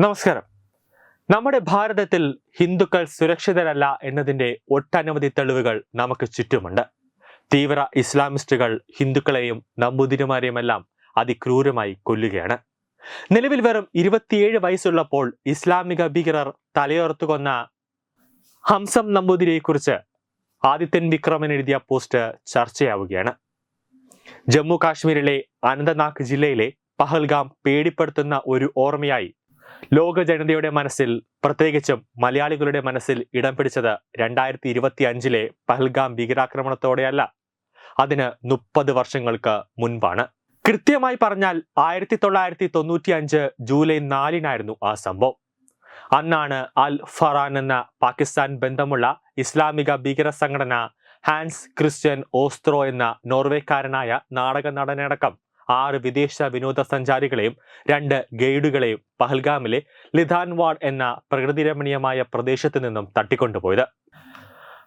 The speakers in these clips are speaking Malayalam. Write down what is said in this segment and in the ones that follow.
നമസ്കാരം. നമ്മുടെ ഭാരതത്തിൽ ഹിന്ദുക്കൾ സുരക്ഷിതരല്ല എന്നതിന്റെ ഒട്ടനവധി തെളിവുകൾ നമുക്ക് ചുറ്റുമുണ്ട്. തീവ്ര ഇസ്ലാമിസ്റ്റുകൾ ഹിന്ദുക്കളെയും നമ്പൂതിരിമാരെയുമെല്ലാം അതിക്രൂരമായി കൊല്ലുകയാണ്. നിലവിൽ വെറും ഇരുപത്തിയേഴ് വയസ്സുള്ളപ്പോൾ ഇസ്ലാമിക ഭീകരർ തലയോർത്തു കൊന്ന ഹംസം നമ്പൂതിരിയെക്കുറിച്ച് ആദിത്യൻ വിക്രമൻ എഴുതിയ പോസ്റ്റ് ചർച്ചയാവുകയാണ്. ജമ്മു കാശ്മീരിലെ അനന്തനാഗ് ജില്ലയിലെ പഹൽഗാം പേടിപ്പെടുത്തുന്ന ഒരു ഓർമ്മയായി ലോക ജനതയുടെ മനസ്സിൽ പ്രത്യേകിച്ചും മലയാളികളുടെ മനസ്സിൽ ഇടം പിടിച്ചത് രണ്ടായിരത്തി ഇരുപത്തി അഞ്ചിലെ പഹൽഗാം ഭീകരാക്രമണത്തോടെയല്ല. അതിന് മുപ്പത് വർഷങ്ങൾക്ക് മുൻപാണ്. കൃത്യമായി പറഞ്ഞാൽ ആയിരത്തി തൊള്ളായിരത്തി തൊണ്ണൂറ്റി അഞ്ച് ജൂലൈ നാലിനായിരുന്നു ആ സംഭവം. അന്നാണ് അൽ ഫറാൻ എന്ന പാകിസ്ഥാൻ ബന്ധമുള്ള ഇസ്ലാമിക ഭീകര സംഘടന ഹാൻസ് ക്രിസ്ത്യൻ ഓസ്ത്രോ എന്ന നോർവേക്കാരനായ നാടക നടനടക്കം ആറ് വിദേശ വിനോദസഞ്ചാരികളെയും രണ്ട് ഗൈഡുകളെയും പഹൽഗാമിലെ ലിധാൻവാഡ് എന്ന പ്രകൃതിരമണീയമായ പ്രദേശത്ത് നിന്നും തട്ടിക്കൊണ്ടുപോയത്.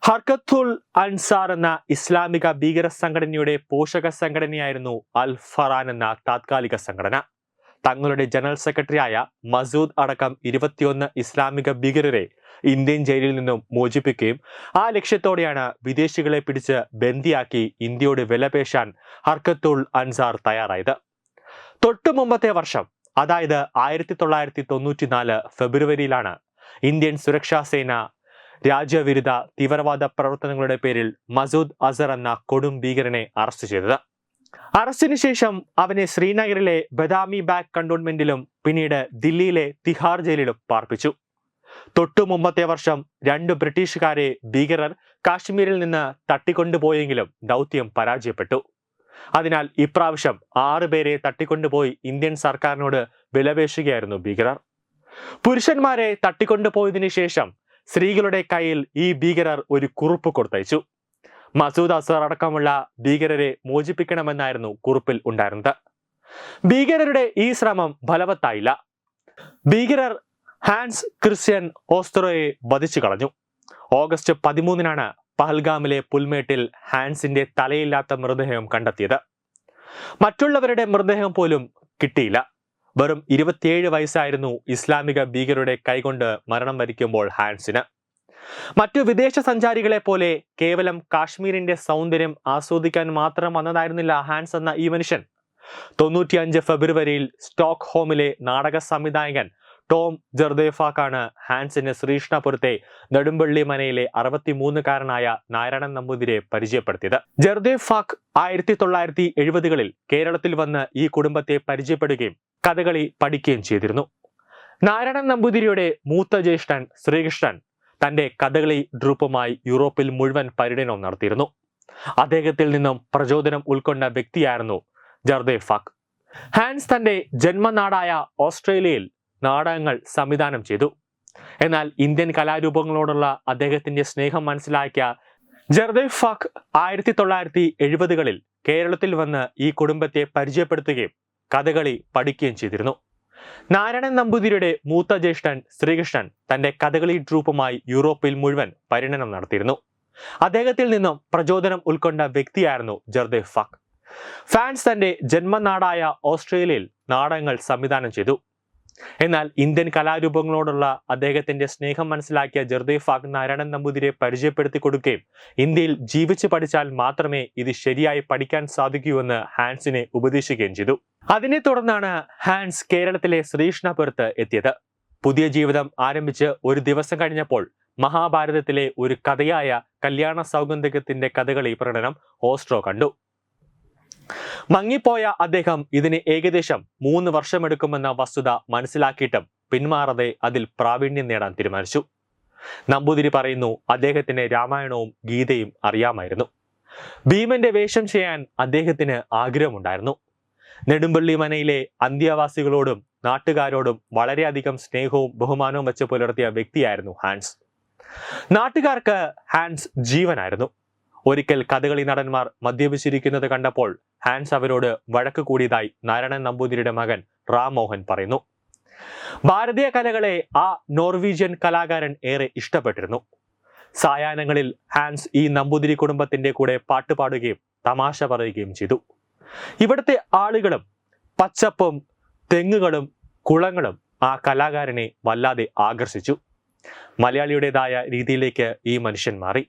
ഹർക്കത്തുൽ അൻസാർ എന്ന ഇസ്ലാമിക ഭീകര സംഘടനയുടെ പോഷക സംഘടനയായിരുന്നു അൽ ഫറാൻ എന്ന താത്കാലിക സംഘടന. തങ്ങളുടെ ജനറൽ സെക്രട്ടറിയായ മസൂദ് അടക്കം ഇരുപത്തിയൊന്ന് ഇസ്ലാമിക ഭീകരരെ ഇന്ത്യൻ ജയിലിൽ നിന്നും മോചിപ്പിക്കുകയും ആ ലക്ഷ്യത്തോടെയാണ് വിദേശികളെ പിടിച്ച് ബന്ദിയാക്കി ഇന്ത്യയോട് വിലപേശാൻ ഹർക്കത്തുൾ അൻസാർ തയ്യാറായത്. തൊട്ടു മുമ്പത്തെ വർഷം അതായത് ആയിരത്തി തൊള്ളായിരത്തി തൊണ്ണൂറ്റിനാല് ഫെബ്രുവരിയിലാണ് ഇന്ത്യൻ സുരക്ഷാ സേന രാജ്യവിരുദ്ധ തീവ്രവാദ പ്രവർത്തനങ്ങളുടെ പേരിൽ മസൂദ് അസർ എന്ന കൊടും ഭീകരനെ അറസ്റ്റ് ചെയ്തത്. അറസ്റ്റിന് ശേഷം അവനെ ശ്രീനഗറിലെ ബദാമി ബാഗ് കണ്ടോൺമെന്റിലും പിന്നീട് ദില്ലിയിലെ തിഹാർ ജയിലിലും പാർപ്പിച്ചു. തൊട്ടു മുമ്പത്തെ വർഷം രണ്ട് ബ്രിട്ടീഷുകാരെ ഭീകരർ കാശ്മീരിൽ നിന്ന് തട്ടിക്കൊണ്ടുപോയെങ്കിലും ദൗത്യം പരാജയപ്പെട്ടു. അതിനാൽ ഇപ്രാവശ്യം ആറ് പേരെ തട്ടിക്കൊണ്ടുപോയി ഇന്ത്യൻ സർക്കാരിനോട് വിലപേശുകയായിരുന്നു ഭീകരർ. പുരുഷന്മാരെ തട്ടിക്കൊണ്ടുപോയതിനു ശേഷം സ്ത്രീകളുടെ കയ്യിൽ ഈ ഭീകരർ ഒരു കുറിപ്പ് കൊടുത്തയച്ചു. മസൂദ് അസർ അടക്കമുള്ള ഭീകരരെ മോചിപ്പിക്കണമെന്നായിരുന്നു കുറിപ്പിൽ ഉണ്ടായിരുന്നത്. ഭീകരരുടെ ഈ ശ്രമം ഫലവത്തായില്ല. ഭീകരർ ഹാൻസ് ക്രിസ്ത്യൻ ഓസ്ത്രോയെ വധിച്ചു കളഞ്ഞു. ഓഗസ്റ്റ് പതിമൂന്നിനാണ് പഹൽഗാമിലെ പുൽമേട്ടിൽ ഹാൻസിന്റെ തലയില്ലാത്ത മൃതദേഹം കണ്ടെത്തിയത്. മറ്റുള്ളവരുടെ മൃതദേഹം പോലും കിട്ടിയില്ല. വെറും ഇരുപത്തിയേഴ് വയസ്സായിരുന്നു ഇസ്ലാമിക ഭീകരരുടെ കൈകൊണ്ട് മരണം വരിക്കുമ്പോൾ ഹാൻസിന്. മറ്റു വിദേശ സഞ്ചാരികളെ പോലെ കേവലം കാശ്മീരിന്റെ സൗന്ദര്യം ആസ്വദിക്കാൻ മാത്രം വന്നതായിരുന്നില്ല ഹാൻസ് എന്ന ഈ മനുഷ്യൻ. തൊണ്ണൂറ്റിയഞ്ച് ഫെബ്രുവരിയിൽ സ്റ്റോക്ക് ഹോമിലെ നാടക സംവിധായകൻ ടോം ജർദേഫാക്കാണ് ഹാൻസിന് ശ്രീകൃഷ്ണപുരത്തെ നെടുമ്പള്ളി മനയിലെ അറുപത്തിമൂന്നുകാരനായ നാരായണൻ നമ്പൂതിരെ പരിചയപ്പെടുത്തിയത്. ജർദേഫാക്ക് ആയിരത്തി തൊള്ളായിരത്തി എഴുപതുകളിൽ കേരളത്തിൽ വന്ന് ഈ കുടുംബത്തെ പരിചയപ്പെടുകയും കഥകളി പഠിക്കുകയും ചെയ്തിരുന്നു. നാരായണൻ നമ്പൂതിരിയുടെ മൂത്ത ജ്യേഷ്ഠൻ ശ്രീകൃഷ്ണൻ തന്റെ കഥകളി ഡ്രൂപ്പുമായി യൂറോപ്പിൽ മുഴുവൻ പര്യടനവും നടത്തിയിരുന്നു. അദ്ദേഹത്തിൽ നിന്നും പ്രചോദനം ഉൾക്കൊണ്ട വ്യക്തിയായിരുന്നു ജർദേ ഫക്. ഹാൻസ് തന്റെ ജന്മനാടായ ഓസ്ട്രേലിയയിൽ നാടകങ്ങൾ സംവിധാനം ചെയ്തു. എന്നാൽ ഇന്ത്യൻ കലാരൂപങ്ങളോടുള്ള അദ്ദേഹത്തിന്റെ സ്നേഹം മനസ്സിലാക്കിയ ജർദേഫാക്ക് ആയിരത്തി തൊള്ളായിരത്തി എഴുപതുകളിൽ കേരളത്തിൽ വന്ന് ഈ കുടുംബത്തെ പരിചയപ്പെടുത്തുകയും കഥകളി പഠിക്കുകയും ചെയ്തിരുന്നു. നാരായണൻ നമ്പൂതിരിയുടെ മൂത്ത ജ്യേഷ്ഠൻ ശ്രീകൃഷ്ണൻ തന്റെ കഥകളി ട്രൂപ്പുമായി യൂറോപ്പിൽ മുഴുവൻ പര്യടനം നടത്തിയിരുന്നു. അദ്ദേഹത്തിൽ നിന്നും പ്രചോദനം ഉൾക്കൊണ്ട വ്യക്തിയായിരുന്നു ജർദേവ് ഫാക് ഫാൻസ് തന്റെ ജന്മനാടായ ഓസ്ട്രേലിയയിൽ നാടകങ്ങൾ സംവിധാനം ചെയ്തു. എന്നാൽ ഇന്ത്യൻ കലാരൂപങ്ങളോടുള്ള അദ്ദേഹത്തിന്റെ സ്നേഹം മനസ്സിലാക്കിയ ജർദേവ് ഫാക്ക് നാരായണൻ നമ്പൂതിരിയെ പരിചയപ്പെടുത്തി കൊടുക്കുകയും ഇന്ത്യയിൽ ജീവിച്ചു പഠിച്ചാൽ മാത്രമേ ഇത് ശരിയായി പഠിക്കാൻ സാധിക്കൂ എന്ന് ഹാൻസിനെ ഉപദേശിക്കുകയും ചെയ്തു. അതിനെ തുടർന്നാണ് ഹാൻസ് കേരളത്തിലെ ശ്രീകൃഷ്ണപുരത്ത് എത്തിയത്. പുതിയ ജീവിതം ആരംഭിച്ച് ഒരു ദിവസം കഴിഞ്ഞപ്പോൾ മഹാഭാരതത്തിലെ ഒരു കഥയായ കല്യാണ സൗഗന്ധികത്തിന്റെ കഥകളി പ്രകടനം ഓസ്ട്രോ കണ്ടു. മങ്ങിപ്പോയ അദ്ദേഹം ഇതിന് ഏകദേശം മൂന്ന് വർഷമെടുക്കുമെന്ന വസ്തുത മനസ്സിലാക്കിയിട്ടും പിന്മാറാതെ അതിൽ പ്രാവീണ്യം നേടാൻ തീരുമാനിച്ചു. നമ്പൂതിരി പറയുന്നു അദ്ദേഹത്തിന് രാമായണവും ഗീതയും അറിയാമായിരുന്നു. ഭീമന്റെ വേഷം ചെയ്യാൻ അദ്ദേഹത്തിന് ആഗ്രഹമുണ്ടായിരുന്നു. നെടുമ്പള്ളി മനയിലെ അന്ത്യവാസികളോടും നാട്ടുകാരോടും വളരെയധികം സ്നേഹവും ബഹുമാനവും വെച്ച് പുലർത്തിയ വ്യക്തിയായിരുന്നു ഹാൻസ്. നാട്ടുകാർക്ക് ഹാൻസ് ജീവനായിരുന്നു. ഒരിക്കൽ കഥകളി നടന്മാർ മദ്യപിച്ചിരിക്കുന്നത് കണ്ടപ്പോൾ ഹാൻസ് അവരോട് വഴക്ക് കൂടിയതായി നാരായണൻ നമ്പൂതിരിയുടെ മകൻ റാംമോഹൻ പറയുന്നു. ഭാരതീയ കലകളെ ആ നോർവീജിയൻ കലാകാരൻ ഏറെ ഇഷ്ടപ്പെട്ടിരുന്നു. സായാഹ്നങ്ങളിൽ ഹാൻസ് ഈ നമ്പൂതിരി കുടുംബത്തിന്റെ കൂടെ പാട്ട് പാടുകയും തമാശ പറയുകയും ചെയ്തു. ഇവിടുത്തെ ആളുകളും പച്ചപ്പും തെങ്ങുകളും കുളങ്ങളും ആ കലാകാരനെ വല്ലാതെ ആകർഷിച്ചു. മലയാളിയുടേതായ രീതിയിലേക്ക് ഈ മനുഷ്യൻ മാറി.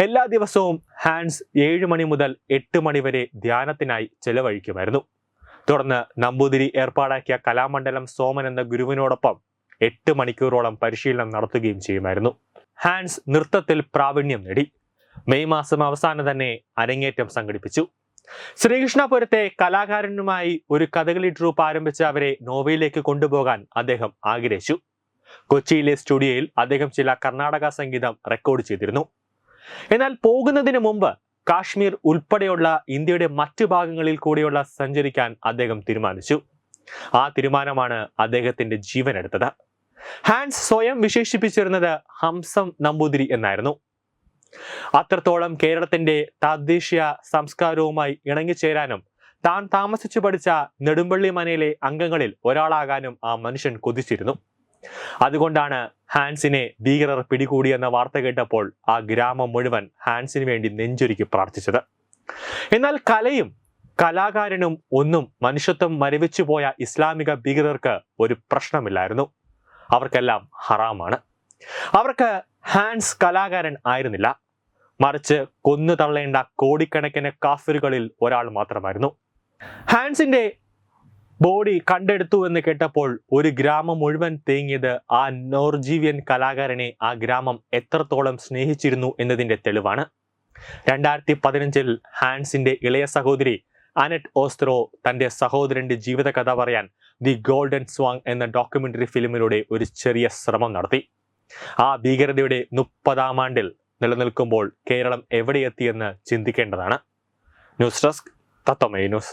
എല്ലാ ദിവസവും ഹാൻസ് ഏഴ് മണി മുതൽ എട്ട് മണി വരെ ധ്യാനത്തിനായി ചെലവഴിക്കുമായിരുന്നു. തുടർന്ന് നമ്പൂതിരി ഏർപ്പാടാക്കിയ കലാമണ്ഡലം സോമൻ എന്ന ഗുരുവിനോടൊപ്പം എട്ട് മണിക്കൂറോളം പരിശീലനം നടത്തുകയും ചെയ്യുമായിരുന്നു. ഹാൻസ് നൃത്തത്തിൽ പ്രാവീണ്യം നേടി. മെയ് മാസം അവസാനം തന്നെ അരങ്ങേറ്റം സംഘടിപ്പിച്ചു. ശ്രീകൃഷ്ണപുരത്തെ കലാകാരനുമായി ഒരു കഥകളി ട്രൂപ്പ് ആരംഭിച്ച് അവരെ നോവയിലേക്ക് കൊണ്ടുപോകാൻ അദ്ദേഹം ആഗ്രഹിച്ചു. കൊച്ചിയിലെ സ്റ്റുഡിയോയിൽ അദ്ദേഹം ചില കർണാടക സംഗീതം റെക്കോർഡ് ചെയ്തിരുന്നു. എന്നാൽ പോകുന്നതിന് മുമ്പ് കാശ്മീർ ഉൾപ്പെടെയുള്ള ഇന്ത്യയുടെ മറ്റു ഭാഗങ്ങളിൽ കൂടിയുള്ള സഞ്ചരിക്കാൻ അദ്ദേഹം തീരുമാനിച്ചു. ആ തീരുമാനമാണ് അദ്ദേഹത്തിന്റെ ജീവൻ എടുത്തത്. ഹാൻസ് സ്വയം വിശേഷിപ്പിച്ചിരുന്നത് ഹംസം നമ്പൂതിരി എന്നായിരുന്നു. അത്രത്തോളം കേരളത്തിന്റെ തദ്ദേശീയ സംസ്കാരവുമായി ഇണങ്ങിച്ചേരാനും താൻ താമസിച്ചു പഠിച്ച നെടുമ്പള്ളി മനയിലെ അംഗങ്ങളിൽ ഒരാളാകാനും ആ മനുഷ്യൻ കൊതിച്ചിരുന്നു. അതുകൊണ്ടാണ് ഹാൻസിനെ ഭീകരർ പിടികൂടിയെന്ന വാർത്ത കേട്ടപ്പോൾ ആ ഗ്രാമം മുഴുവൻ ഹാൻസിന് വേണ്ടി നെഞ്ചൊരുക്കി പ്രാർത്ഥിച്ചത്. എന്നാൽ കലയും കലാകാരനും ഒന്നും മനുഷ്യത്വം മരവിച്ചു പോയ ഇസ്ലാമിക ഭീകരർക്ക് ഒരു പ്രശ്നമില്ലായിരുന്നു. അവർക്കെല്ലാം ഹറാമാണ്. അവർക്ക് ഹാൻസ് കലാകാരൻ ആയിരുന്നില്ല. മറിച്ച് കൊന്നു തള്ളേണ്ട കോടിക്കണക്കിന് കാഫിറുകളിൽ ഒരാൾ മാത്രമായിരുന്നു. ഹാൻസിന്റെ ബോഡി കണ്ടെടുത്തു എന്ന് കേട്ടപ്പോൾ ഒരു ഗ്രാമം മുഴുവൻ തേങ്ങിയത് ആ നോർജീവിയൻ കലാകാരനെ ആ ഗ്രാമം എത്രത്തോളം സ്നേഹിച്ചിരുന്നു എന്നതിന്റെ തെളിവാണ്. രണ്ടായിരത്തി പതിനഞ്ചിൽ ഹാൻസിന്റെ ഇളയ സഹോദരി അനറ്റ് ഓസ്ത്രോ തന്റെ സഹോദരന്റെ ജീവിതകഥ പറയാൻ ദി ഗോൾഡൻ സ്വാങ് എന്ന ഡോക്യുമെന്ററി ഫിലിമിലൂടെ ഒരു ചെറിയ ശ്രമം നടത്തി. ആ ഭീകരതയുടെ മുപ്പതാം ആണ്ടിൽ നിലനിൽക്കുമ്പോൾ കേരളം എവിടെയെത്തിയെന്ന് ചിന്തിക്കേണ്ടതാണ്. News desk തത്വമേ news.